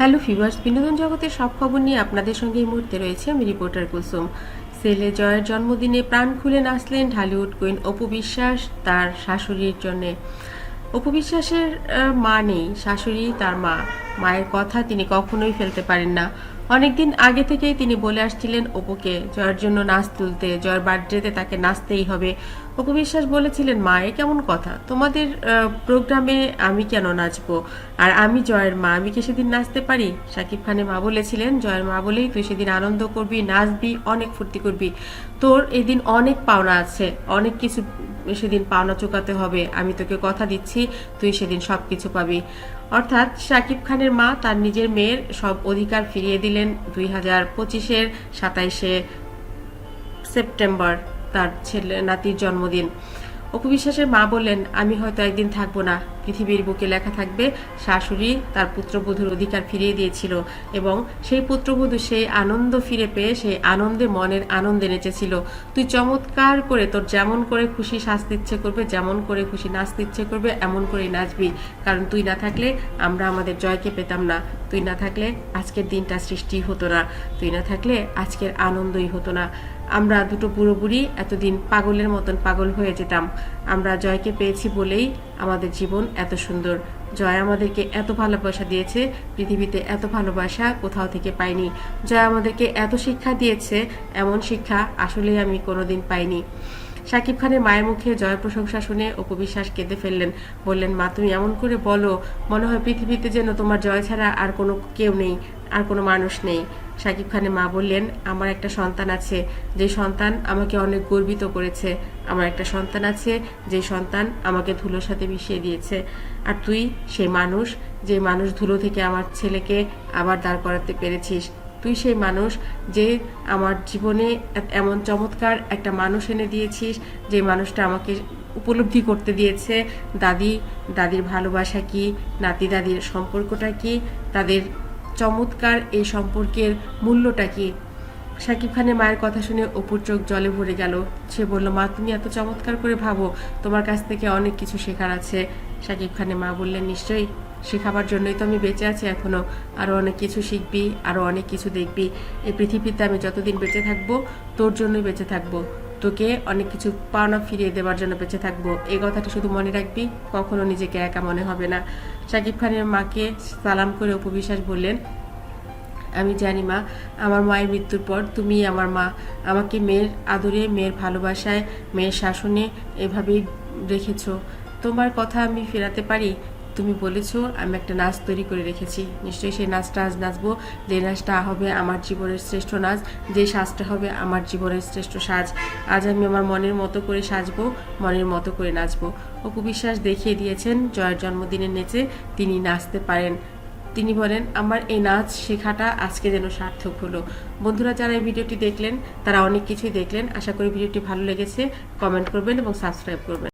Hello fevers বিনোদন জগতের সব খবর নিয়ে আপনাদের সঙ্গে এই মুহূর্তে রয়েছে আমি রিপোর্টার কুসুম সেলে জয়ের জন্মদিনে প্রাণ খুলে নাচলেন ঢালিউড কুইন অপু বিশ্বাস, তার শাশুড়ির জন্যে। অপু বিশ্বাসের মা নেই, শাশুড়ি তার মা। মায়ের কথা তিনি কখনোই ফেলতে পারেন না। অনেকদিন আগে থেকেই তিনি বলে আসছিলেন অপুকে, জয়ের জন্য নাচ তুলতে, জয়ের বার্থডেতে তাকে নাচতেই হবে। অপু বিশ্বাস বলেছিলেন, মা, এ কেমন কথা? তোমাদের প্রোগ্রামে আমি কেন নাচবো? আর আমি জয়ের মা, আমি কি সেদিন নাচতে পারি? শাকিব খানের মা বলেছিলেন, জয়ের মা বলেই তুই সেদিন আনন্দ করবি, নাচবি, অনেক ফুর্তি করবি। তোর এদিন অনেক পাওনা আছে, অনেক কিছু সেদিন পাওনা চোকাতে হবে। আমি তোকে কথা দিচ্ছি, তুই সেদিন সব কিছু পাবি। অর্থাৎ শাকিব খানের মা তার নিজের মেয়ের সব অধিকার ফিরিয়ে দিলেন দুই হাজার পঁচিশের সাতাইশে সেপ্টেম্বর। তার ছেলে, নাতির জন্মদিন। অপু বিশ্বাসের মা বললেন, আমি হয়তো একদিন থাকব না। পৃথিবীর বুকে লেখা থাকবে, শাশুড়ি তার পুত্রবধূর অধিকার ফিরিয়ে দিয়েছিল এবং সেই পুত্রবধূ সেই আনন্দ ফিরে পেয়ে সেই আনন্দে মনের আনন্দে নেচেছিল। তুই চমৎকার করে, তোর যেমন করে খুশি সাজতে ইচ্ছে করবে, যেমন করে খুশি নাচতে ইচ্ছে করবে, এমন করেই নাচবি। কারণ তুই না থাকলে আমরা আমাদের জয়কে পেতাম না। তুই না থাকলে আজকের দিনটা সৃষ্টি হতো না। তুই না থাকলে আজকের আনন্দই হতো না। আমরা দুটো পুরোপুরি এতদিন পাগলের মতন পাগল হয়ে যেতাম। আমরা জয়কে পেয়েছি বলেই আমাদের জীবন এত সুন্দর। জয় আমাদেরকে এত ভালোবাসা দিয়েছে, পৃথিবীতে এত ভালোবাসা কোথাও থেকে পাইনি। জয় আমাদেরকে এত শিক্ষা দিয়েছে, এমন শিক্ষা আসলেই আমি কোনোদিন পাইনি। শাকিব খানের মায়ের মুখে জয় প্রশংসা শুনে অপু বিশ্বাস কেঁদে ফেললেন। বললেন, মা, তুমি এমন করে বলো, মনে হয় পৃথিবীতে যেন তোমার জয় ছাড়া আর কোনো কেউ নেই, আর কোনো মানুষ নেই। শাকিব খানের মা বললেন, আমার একটা সন্তান আছে, যে সন্তান আমাকে অনেক গর্বিত করেছে। আমার একটা সন্তান আছে, যে সন্তান আমাকে ধুলোর সাথে মিশিয়ে দিয়েছে। আর তুই সেই মানুষ, যে মানুষ ধুলো থেকে আমার ছেলেকে আবার দাঁড় করাতে পেরেছিস। তুই সেই মানুষ, যে আমার জীবনে এমন চমৎকার একটা মানুষ এনে দিয়েছিস, যে মানুষটা আমাকে উপলব্ধি করতে দিয়েছে। দাদি, দাদির ভালোবাসা কি? নাতি দাদির সম্পর্কটা কি? তাদের চমৎকার এই সম্পর্কের মূল্যটা কি? শাকিব খানের মায়ের কথা শুনে অপুর চোখ জলে ভরে গেল। সে বলল, মা, তুমি এত চমৎকার করে ভাবো। তোমার কাছ থেকে অনেক কিছু শেখার আছে। শাকিব খানের মা বললেন, নিশ্চয়ই। শেখাবার জন্যই তো আমি বেঁচে আছি এখনও আরও অনেক কিছু শিখবি আরও অনেক কিছু দেখবি। এই পৃথিবীতে আমি যতদিন বেঁচে থাকব, তোর জন্যই বেঁচে থাকব। তোকে অনেক কিছু পাওনা ফিরিয়ে দেওয়ার জন্য বেঁচে থাকব। এই কথাটা শুধু মনে রাখবি, কখনো নিজেকে একা মনে হবে না। শাকিব খানের মাকে সালাম করে উপবিশ্বাস বললেন, আমি জানি মা, আমার মায়ের মৃত্যুর পর তুমি আমার মা। আমাকে মেয়ের আদরে, মেয়ের ভালোবাসায়, মেয়ের শাসনে এভাবেই রেখেছো। তোমার কথা আমি ফেরাতে পারি? তুমি বলেছ, আমি একটা নাচ তৈরি করে রেখেছি। নিশ্চয়ই সেই নাচটা আজ নাচবো। যে নাচটা হবে আমার জীবনের শ্রেষ্ঠ নাচ, যে সাজটা হবে আমার জীবনের শ্রেষ্ঠ সাজ। আজ আমি আমার মনের মতো করে সাজবো, মনের মতো করে নাচবো। অপু বিশ্বাস দেখিয়ে দিয়েছেন, জয়ের জন্মদিনের নেচে তিনি নাচতে পারেন। তিনি বলেন, আমার এই নাচ শেখাটা আজকে যেন সার্থক হলো। বন্ধুরা, যারা এই ভিডিওটি দেখলেন, তারা অনেক কিছুই দেখলেন। আশা করি ভিডিওটি ভালো লেগেছে। কমেন্ট করবেন এবং সাবস্ক্রাইব করবেন।